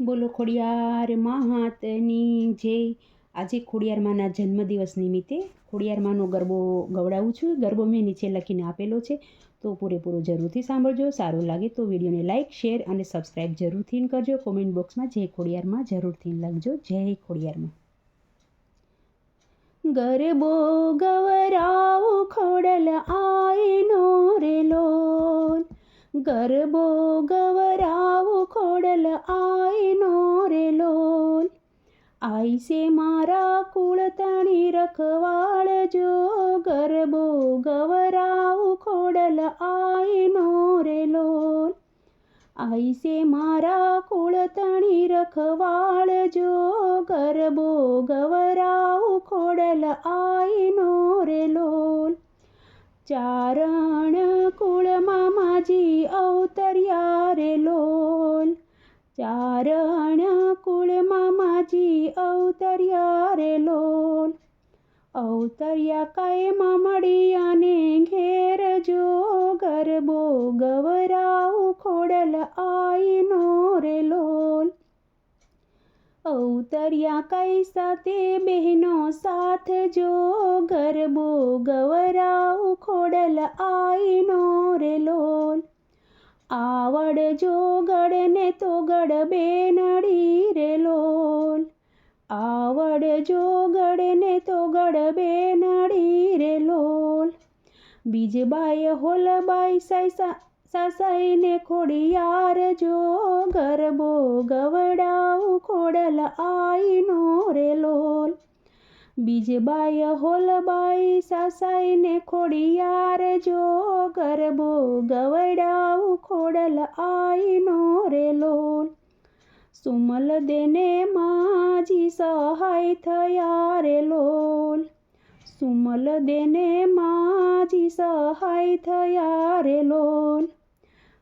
બોલો ખોડિયાર માહાતની જય. આજે ખોડિયાર માના જન્મદિવસ નિમિત્તે ખોડિયાર માનો ગરબો ગવડાવું છું. ગરબો મેં નીચે લખીને આપેલો છે. તો પૂરેપૂરો જરૂરથી સાંભળજો. સારું લાગે તો વિડીયોને લાઇક શેર અને સબસ્ક્રાઈબ જરૂરથી કરજો. કોમેન્ટ બોક્સમાં જય ખોડિયારમાં જરૂરથી લખજો. જય ખોડિયારમાં. ગરબો ગવરાવ ખોડલ આયનો રે લોલ ગરબો ગવરાવો ખોડલ આયનો રે લોલ. આઈસે મારા કુળ તણી રખવાળ જો ગરબો ગવરાવો ખોડલ આયનો રે લોલ. આઈસે મારા કુળ તણી રખવાળ જો ગરબો ગવરાવો ખોડલ આયનો રે લોલ. ચારણ રે લોલ ચારણ કુળમાં માજી અવતર્યા રે લોલ અવતર્યા કાયમાં મળ્યાને ઘેર જો ગરબો ગવરાઉ ખોડલ આઈનો રે લોલ અવતર્યા કઈ સાથે બહેનો સાથ જો ગરબો ગવરાઉ ખોડલ આઈનો રે લોલ આવડ જો ગડને તો ગડ બેનડી રે લોલ. આવડ જો ગડને તો ગડ બેનડી રે લોલ. બીજબાઈ હોલબાઈ સાઈ સાસાઈને ખોડિયાર જો ગરબો ગવડાવ ખોડલ આઈનો રે લોલ. બીજબાઈ હોલબાઈ સાસાઈને ખોડિયાર જો ગરબો ગવડાવ ખોડલ આઈનો રે લોલ. સુમલ દેને માજી સહાય થયા રે લોલ. સુમલ દેને માજી સહાય થયા રે લોલ.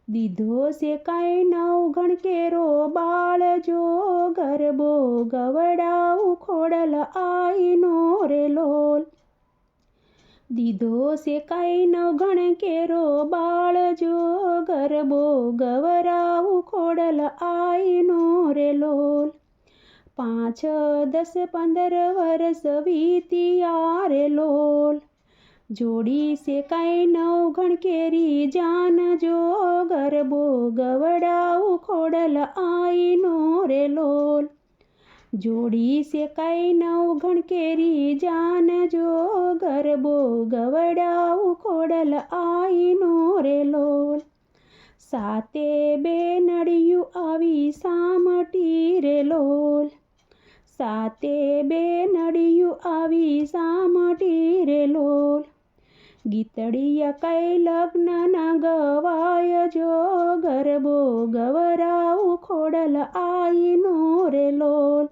દીધો છે કાંઈ નવ કેરો બાળ જો ગરબો ગવડાવ ખોડલ આઈનો રે લોલ દીધો છે કાંઈ ગણ કેરો બાળ જો ગરબો ગવરાવ ખોડલ આઈનો રે લોલ પાંચ દસ પંદર વર્ષ વીત્યા રે લોલ જોડી કાંઈ નવઘણ કેરી જાન જો ગરબો ગવડાવું ખોડલ આઈનો રે લોલ. જોડી કાંઈ નવઘણ કેરી જાન જો ગરબો ગવડાવું ખોડલ આઈનો રે લોલ. સાતે બે નડિયું આવી સામટી રે લોલ. સાતે બે નડિયું આવી સામટી રે લોલ. ગીતડિયા કઈ લગ્ન ના ગવાય જો ગરબો ગવરાવ ખોડલ આઈનો રે લોલ.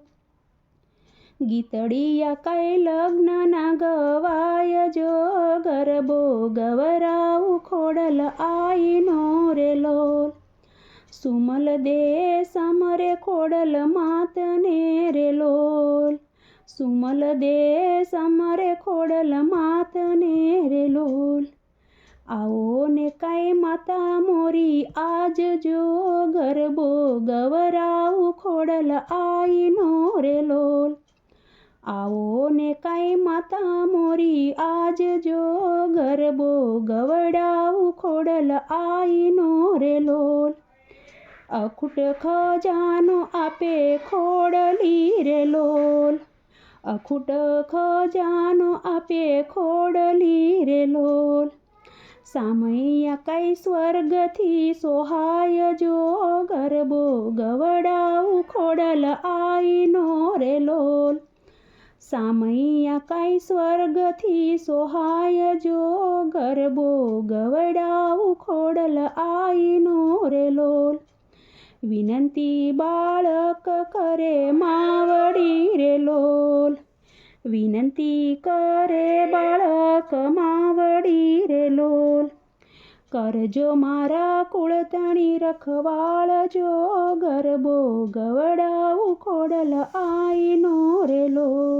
ગીતડિયા કઈ લગ્ન ના ગવાય જો ગરબો ગવરાવ ખોડલ આઈનો રે લોલ. સુમલ દે સમરે ખોડલ માતને રે લોલ. સુમલ દે સમરે ખોડલ માતને રે લોલ આવો ને કાંઈ માતા મોરી આજ જો ગરબો ગવરાવ ખોડલ આઈનો રે લોલ. આવો ને કાંઈ માતા મોરી આજ જો ગરબો ગવડાવ ખોડલ આઈનો રે લોલ. અખૂટ ખજાનો આપે ખોડલી રે લોલ. અખૂટ ખજાનો આપે ખોડલી રે લોલ. સામૈયા કઈ સ્વર્ગથી સોહાય જો ગરબો ગવડાવ ખોડલ આઈનો રે લોલ. સામૈયા કઈ સ્વર્ગથી સોહાય જો ગરબો ગવડાવ ખોડલ આઈનો રે લોલ. વિનંતી બાળક કરે માવડી રે લોલ. વિનંતી કરે બાળક માવડી રે લોલ. કરજો મારા કુળતણી રખવાળ જો ગરબો ગવડાવ ખોડલ આઈનો રે લોલ.